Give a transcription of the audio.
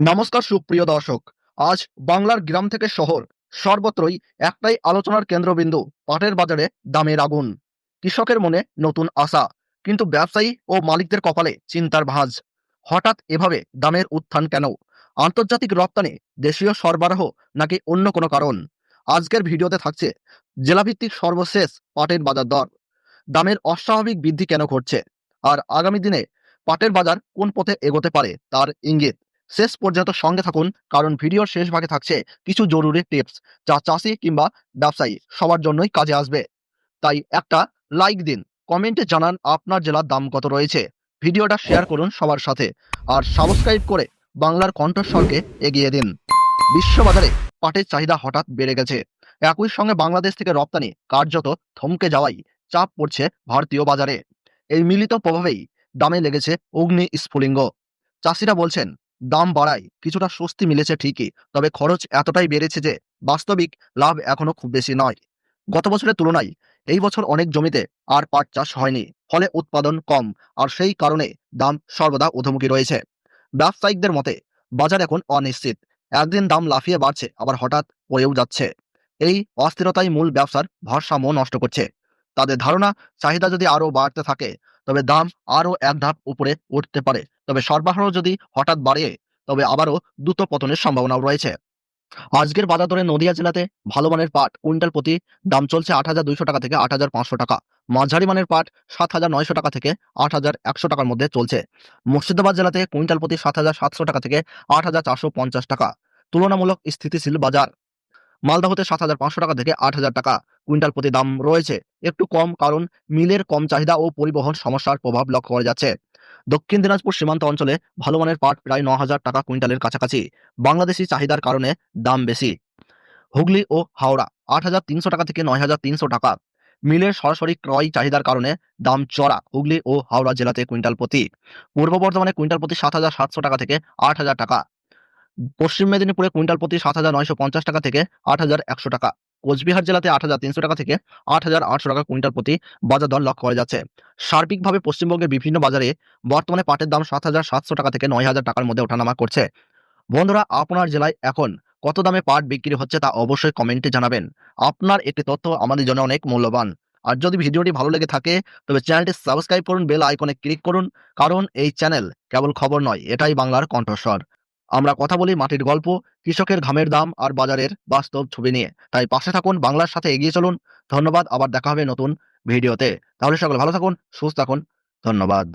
নমস্কার সুপ্রিয় দর্শক, আজ বাংলার গ্রাম থেকে শহর সর্বত্রই একটাই আলোচনার কেন্দ্রবিন্দু পাটের বাজারে দামের আগুন। কৃষকের মনে নতুন আশা, কিন্তু ব্যবসায়ী ও মালিকদের কপালে চিন্তার ভাঁজ। হঠাৎ এভাবে দামের উত্থান কেন? আন্তর্জাতিক রপ্তানি, দেশীয় সরবরাহ নাকি অন্য কোনো কারণ? আজকের ভিডিওতে থাকছে জেলাভিত্তিক সর্বশেষ পাটের বাজার দর। দামের অস্বাভাবিক বৃদ্ধি কেন ঘটছে? আর আগামী দিনে পাটের বাজার কোন পথে এগোতে পারে তার ইঙ্গিত? শেষ পর্যন্ত সঙ্গে থাকুন, কারণ ভিডিওর শেষ ভাগে থাকছে কিছু জরুরি টিপস যা চাষি কিংবা ব্যবসায়ী সবার জন্যই কাজে আসবে। তাই একটা লাইক দিন, কমেন্টে জানান আপনার জেলার দাম কত রয়েছে। ভিডিওটা শেয়ার করুন সবার সাথে আর সাবস্ক্রাইব করে বাংলার কণ্ঠস্বরকে এগিয়ে দিন। বিশ্ববাজারে পাটের চাহিদা হঠাৎ বেড়ে গেছে। একই সঙ্গে বাংলাদেশ থেকে রপ্তানি কার্যত থমকে যাওয়াই চাপ পড়ছে ভারতীয় বাজারে। এই মিলিত প্রভাবেই দামে লেগেছে অগ্নি স্ফুলিঙ্গ। চাষিরা বলছেন দাম বাড়ায়, কিছুটা স্বস্তি মিলেছে ঠিকই, তবে খরচ এতটাই বেড়েছে যে বাস্তবিক লাভ এখনও খুব বেশি নয়। গত বছরের তুলনায় এই বছর অনেক জমিতে আর পাট চাষ হয়নি, ফলে উৎপাদন কম আর সেই কারণে দাম সর্বদা ঊর্ধ্বমুখী রয়েছে। ব্যবসায়িকদের মতে, বাজার এখন অনিশ্চিত, একদিন দাম লাফিয়ে বাড়ছে, আবার হঠাৎ পড়েও যাচ্ছে। এই অস্থিরতাই মূল ব্যবসার ভারসাম্য নষ্ট করছে। তাদের ধারণা, চাহিদা যদি আরও বাড়তে থাকে, তবে দাম আরও এক ধাপ উপরে উঠতে পারে। তবে সরবরাহ যদি হঠাৎ বাড়ে, তবে আবারও দ্রুত পতনের সম্ভাবনাও রয়েছে। আজকের বাজার দরে নদিয়া জেলাতে ভালো মানের পাট, কুইন্টাল প্রতি দাম চলছে আট হাজার দুইশো টাকা থেকে আট হাজার পাঁচশো টাকা। মাঝারি মানের পাট সাত হাজার নয়শো টাকা থেকে আট হাজার একশো টাকার মধ্যে চলছে। মুর্শিদাবাদ জেলাতে কুইন্টাল প্রতি সাত হাজার সাতশো টাকা থেকে আট হাজার চারশো পঞ্চাশ টাকা। তুলনামূলক স্থিতিশীল বাজার। মালদাহতে সাত হাজার পাঁচশো টাকা থেকে আট হাজার টাকা কুইন্টাল প্রতি দাম রয়েছে। একটু কম, কারণ মিলের কম চাহিদা ও পরিবহন সমস্যার প্রভাব লক্ষ্য করা যাচ্ছে। দক্ষিণ দিনাজপুর সীমান্ত অঞ্চলে ভালো মানের পাট প্রায় ন হাজার টাকা কুইন্টালের কাছাকাছি। বাংলাদেশি চাহিদার কারণে দাম বেশি। হুগলি ও হাওড়া আট হাজার তিনশো টাকা থেকে নয় হাজার তিনশো টাকা। মিলের সরাসরি ক্রয় চাহিদার কারণে দাম চড়া হুগলি ও হাওড়া জেলাতে কুইন্টাল প্রতি। পূর্ব বর্ধমানে কুইন্টাল প্রতি সাত হাজার সাতশো টাকা থেকে আট হাজার টাকা। পশ্চিম মেদিনীপুরে কুইন্টাল প্রতি সাত হাজার নয়শো পঞ্চাশ টাকা থেকে আট হাজার একশো টাকা। কোচবিহার জেলাতে আট হাজার তিনশো টাকা থেকে আট হাজার আটশো টাকা কুইন্টাল প্রতি বাজার দর লক্ষ্য করা যাচ্ছে। সার্বিকভাবে পশ্চিমবঙ্গের বিভিন্ন বাজারে বর্তমানে পাটের দাম সাত হাজার সাতশো টাকা থেকে নয় হাজার টাকার মধ্যে ওঠানামা করছে। বন্ধুরা, আপনার জেলায় এখন কত দামে পাট বিক্রি হচ্ছে তা অবশ্যই কমেন্টে জানাবেন। আপনার একটি তথ্য আমাদের জন্য অনেক মূল্যবান। আর যদি ভিডিওটি ভালো লেগে থাকে, তবে চ্যানেলটি সাবস্ক্রাইব করুন, বেল আইকনে ক্লিক করুন, কারণ এই চ্যানেল কেবল খবর নয়, এটাই বাংলার কণ্ঠস্বর। আমরা কথা বলি মাটির গল্প, কৃষকের ঘামের দাম আর বাজারের বাস্তব ছবি নিয়ে। তাই পাশে থাকুন, বাংলার সাথে এগিয়ে চলুন। ধন্যবাদ, আবার দেখা হবে নতুন ভিডিওতে। তাহলে সকলে ভালো থাকুন, সুস্থ থাকুন। ধন্যবাদ।